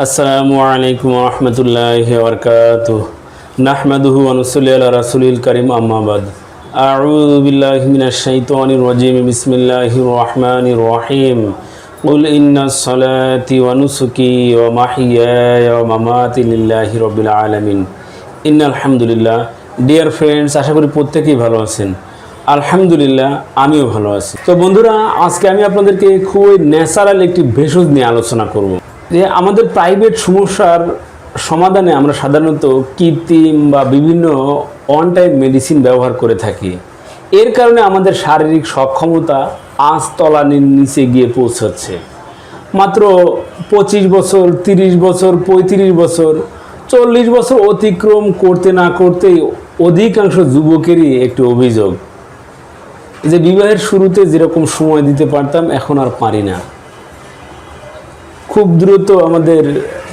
আসসালামু আলাইকুম রহমতুল্লাহ বরকাত নাহমাদুহু অনুসল্লি আলা রাসুলিল করিম আম্মাবাদ আউযু বিল্লাহি মিনাশ শাইতানির রাজিম বিসমিল্লাহির রহমানির রহিম قل إن صلاتي ونسكي ومحياي ومماتي لله رب العالمين إن الحمد لله ডিয়ার ফ্রেন্ডস আশা করি প্রত্যেকেই ভালো আছেন আলহামদুলিল্লাহ আমিও ভালো আছি তো বন্ধুরা আজকে আমি আপনাদেরকে খুবই ন্যাচারাল একটি ভেষজ নিয়ে আলোচনা করব যে আমাদের প্রাইভেট সমস্যার সমাধানে আমরা সাধারণত কৃত্রিম বা বিভিন্ন অন টাইম মেডিসিন ব্যবহার করে থাকি। এর কারণে আমাদের শারীরিক সক্ষমতা আঁচ তলানির নিচে গিয়ে পৌঁছচ্ছে। মাত্র পঁচিশ বছর, তিরিশ বছর, পঁয়ত্রিশ বছর, চল্লিশ বছর অতিক্রম করতে না করতেই অধিকাংশ যুবকেরই একটি অভিযোগ। যে বিবাহের শুরুতে যেরকম সময় দিতে পারতাম, এখন আর পারি না। খুব দ্রুত আমাদের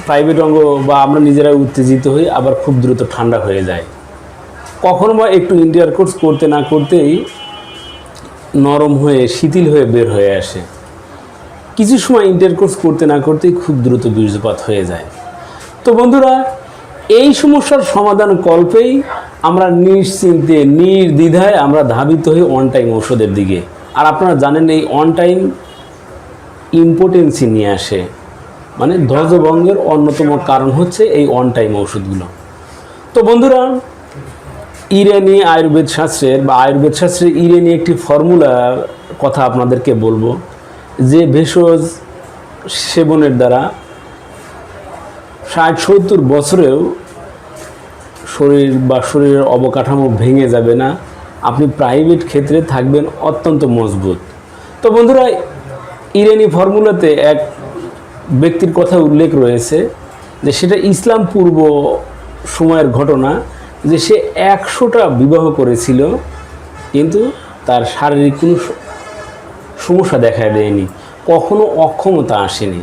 প্রাইভেট অঙ্গ বা আমরা নিজেরাই উত্তেজিত হই, আবার খুব দ্রুত ঠান্ডা হয়ে যায়। কখনো বা একটু ইন্টার কোর্স করতে না করতেই নরম হয়ে, শিথিল হয়ে বের হয়ে আসে। কিছু সময় ইন্টার কোর্স করতে না করতেই খুব দ্রুত বীর্যপাত হয়ে যায়। তো বন্ধুরা, এই সমস্যার সমাধান কল্পেই আমরা নিশ্চিন্তে, নির্দ্বিধায় আমরা ধাবিত হই অন টাইম ওষুধের দিকে। আর আপনারা জানেন এই অন টাইম ইম্পোর্টেন্সি নিয়ে আসে। মানে ধ্বজভঙ্গের অন্যতম কারণ হচ্ছে এই অন টাইম ওষুধগুলো তো বন্ধুরা, ইরানি আয়ুর্বেদ শাস্ত্রের বা আয়ুর্বেদ শাস্ত্রের ইরানি একটি ফর্মুলার কথা আপনাদেরকে বলব, যে ভেষজ সেবনের দ্বারা ষাট সত্তর বছরেও শরীর বা শরীরের অবকাঠামো ভেঙে যাবে না। আপনি প্রাইভেট ক্ষেত্রে থাকবেন অত্যন্ত মজবুত। তো বন্ধুরা, ইরানি ফর্মুলাতে এক ব্যক্তির কথা উল্লেখ রয়েছে যে সেটা ইসলাম পূর্ব সময়ের ঘটনা, যে সে একশোটা বিবাহ করেছিল, কিন্তু তার শারীরিক কোনো সমস্যা দেখা দেয়নি, কখনো অক্ষমতা আসেনি।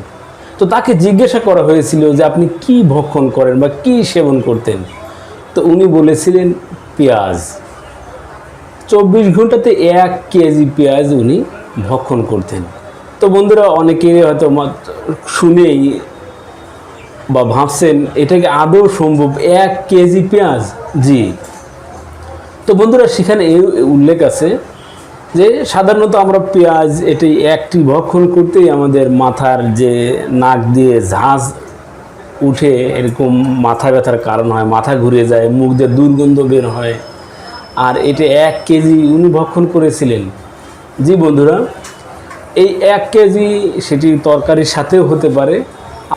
তো তাকে জিজ্ঞাসা করা হয়েছিল যে আপনি কি ভক্ষণ করেন বা কি সেবন করতেন? তো উনি বলেছিলেন, পেঁয়াজ। চব্বিশ ঘন্টাতে এক কেজি পেঁয়াজ উনি ভক্ষণ করতেন। তো বন্ধুরা, অনেকেই হয়তো শুনেই বা ভাবছেন এটাকে আদৌ সম্ভব? এক কেজি পেঁয়াজ? জি। তো বন্ধুরা, সেখানে এই উল্লেখ আছে যে সাধারণত আমরা পেঁয়াজ এটি একটি ভক্ষণ করতেই আমাদের মাথার যে নাক দিয়ে ঝাঁজ উঠে এরকম মাথা ব্যথার কারণ হয়, মাথা ঘুরে যায়, মুখ দিয়ে দুর্গন্ধ বের হয়। আর এটা এক কেজি উনি ভক্ষণ করেছিলেন। জি বন্ধুরা এই এক কেজি সেটি তরকারির সাথেও হতে পারে।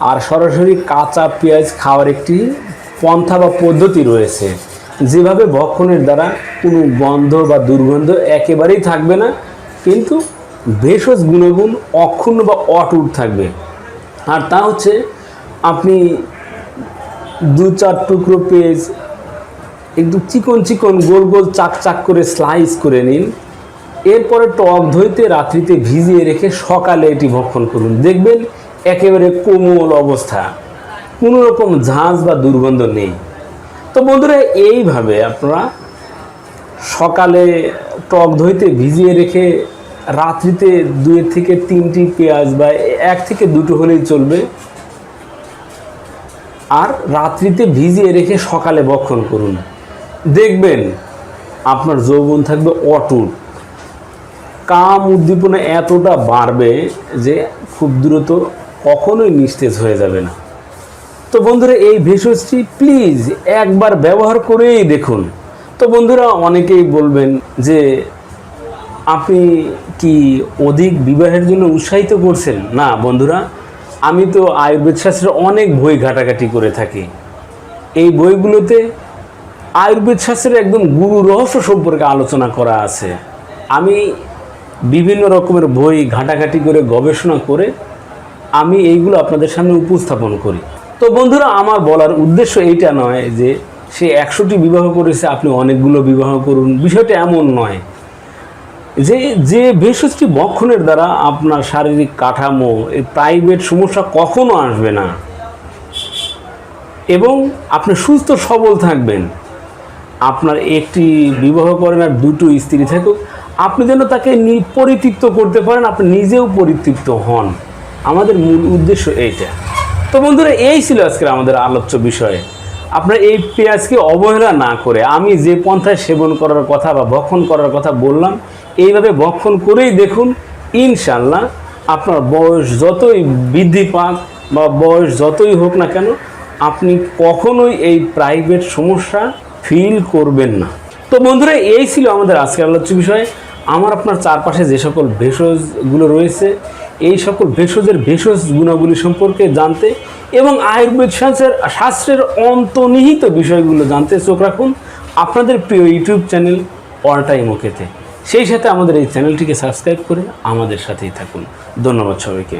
আর সরাসরি কাঁচা পেঁয়াজ খাওয়ার একটি পন্থা বা পদ্ধতি রয়েছে। যেভাবে ভক্ষণের দ্বারা কোনো গন্ধ বা দুর্গন্ধ একেবারেই থাকবে না, কিন্তু ভেষজ গুণগুণ অক্ষুণ্ণ বা অটুট থাকবে। আর তা হচ্ছে আপনি দু চার টুকরো পেঁয়াজ একটু চিকন চিকন গোল গোল চাক চাক করে স্লাইস করে নিন। এরপরে টক ধইতে রাত্রিতে ভিজিয়ে রেখে সকালে এটি ভক্ষণ করুন। দেখবেন একেবারে কোমল অবস্থা। কোনো রকম ঝাঁজ বা দুর্গন্ধ নেই। তো বন্ধুরা, এইভাবে আপনারা সকালে টক ধইতে ভিজিয়ে রেখে রাত্রিতে দুই থেকে তিনটি পেঁয়াজ বা এক থেকে দুটো হলেই চলবে। আর রাত্রিতে ভিজিয়ে রেখে সকালে বক্ষণ করুন। দেখবেন আপনার যৌবন থাকবে অটুট। কাম উদ্দীপনা এতটা বাড়বে যে খুব দ্রুত কখনোই নিস্তেজ হয়ে যাবে না। তো বন্ধুরা, এই ভেষজটি প্লিজ একবার ব্যবহার করেই দেখুন। তো বন্ধুরা, অনেকেই বলবেন যে, আপনি কি অধিক বিবাহের জন্য উৎসাহিত করছেন? না বন্ধুরা, আমি তো আয়ুর্বেদ শাস্ত্রে অনেক বই ঘাটাঘাটি করে থাকি। এই বইগুলোতে আয়ুর্বেদ শাস্ত্রের একদম গুরু রহস্য সম্পর্কে আলোচনা করা আছে। আমি বিভিন্ন রকমের বই ঘাটাঘাটি করে গবেষণা করে আমি এইগুলো আপনাদের সামনে উপস্থাপন করি। তো বন্ধুরা, আমার বলার উদ্দেশ্য এইটা নয় যে সে একশোটি বিবাহ করেছে, আপনি অনেকগুলো বিবাহ করুন। বিষয়টা এমন নয় যে যে ভেষজটি বক্ষণের দ্বারা আপনার শারীরিক কাঠামো এই প্রাইভেট সমস্যা কখনো আসবে না। এবং আপনি সুস্থ, সবল থাকবেন। আপনার একটি বিবাহ করেন আর দুটো স্ত্রী থাকুক। আপনি যেন তাকে পরিতৃপ্ত করতে পারেন, আপনি নিজেও পরিতৃপ্ত হন। আমাদের মূল উদ্দেশ্য এইটা। তো বন্ধুরা, এই ছিল আজকে আমাদের আলোচ্য বিষয়। আপনার এই পেঁয়াজকে অবহেলা না করে, আমি যে পন্থায় সেবন করার কথা বা ভক্ষণ করার কথা বললাম, এইভাবে ভক্ষণ করেই দেখুন ইনশাল্লাহ আপনার বয়স যতই বৃদ্ধি পাক বা বয়স যতই হোক না কেন, আপনি কখনোই এই প্রাইভেট সমস্যা ফিল করবেন না। তো বন্ধুরা, এই ছিল আমাদের আজকের আলোচ্য বিষয়। আমার আপনার চারপাশে যে সকল ভেষজগুলো রয়েছে, এই সকল ভেষজের ভেষজ গুণাবলী সম্পর্কে জানতে এবং আয়ুর্বেদ শাস্ত্রের শাস্ত্রের অন্তর্নিহিত বিষয়গুলো জানতে চোখ রাখুন আপনাদের প্রিয় ইউটিউব চ্যানেল অল টাইম ওকেতে সেই সাথে আমাদের এই চ্যানেলটিকে সাবস্ক্রাইব করে আমাদের সাথেই থাকুন। ধন্যবাদ সবাইকে।